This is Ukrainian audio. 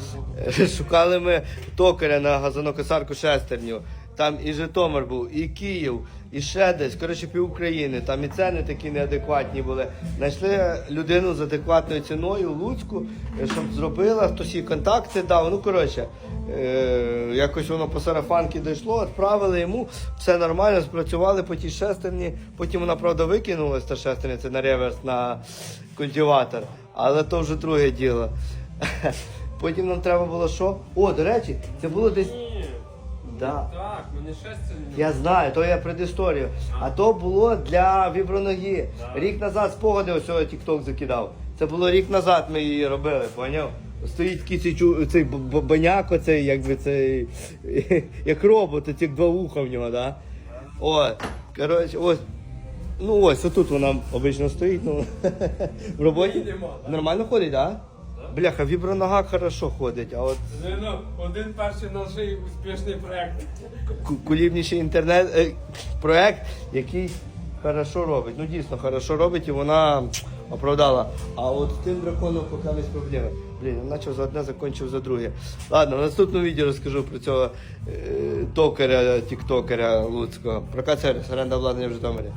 Шукали ми токаря на газонокосарку шестерню. Там і Житомир був, і Київ, і ще десь. Коротше, пів України. Там і ціни такі неадекватні були. Знайшли людину з адекватною ціною Луцьку, е, щоб зробила, хтось їй контакти дав. Ну, коротше, е- якось воно по сарафанки дійшло, відправили йому, все нормально, спрацювали по тій шестерні. Потім вона, правда, викинулась, та шестерня, це на реверс, на культиватор. Але то вже друге діло. Потім нам треба було що? О, до речі, це було десь. Ні, Да. так, мене шестерні. Я знаю, то я предісторію. А то було для віброноги. Рік назад спогади ось цього тік-ток закидав. Це було рік назад ми її робили, поняв? Стоїть такий цей, чу- цей б- б- баняк, оцей, якби цей, як робот, ці два вуха в нього, да? О, коротше, ось. Ну ось, отут вона обично стоїть, ну, в роботі. Да. Нормально ходить, так? Да? Бляха, вібронога хорошо ходить, а от Ну, один перший наш успішний проект. ку- кулібніший інтернет е, проект, який хорошо робить. Ну дійсно хорошо робить і вона оправдала. А от з тим драконом покались проблеми. Блін, я почав за одне, закінчив за друге. Ладно, в наступному відео розкажу про цього е, токаря, тіктокеря Луцького. Прокат сервіс, оренда обладнання в Житомирі.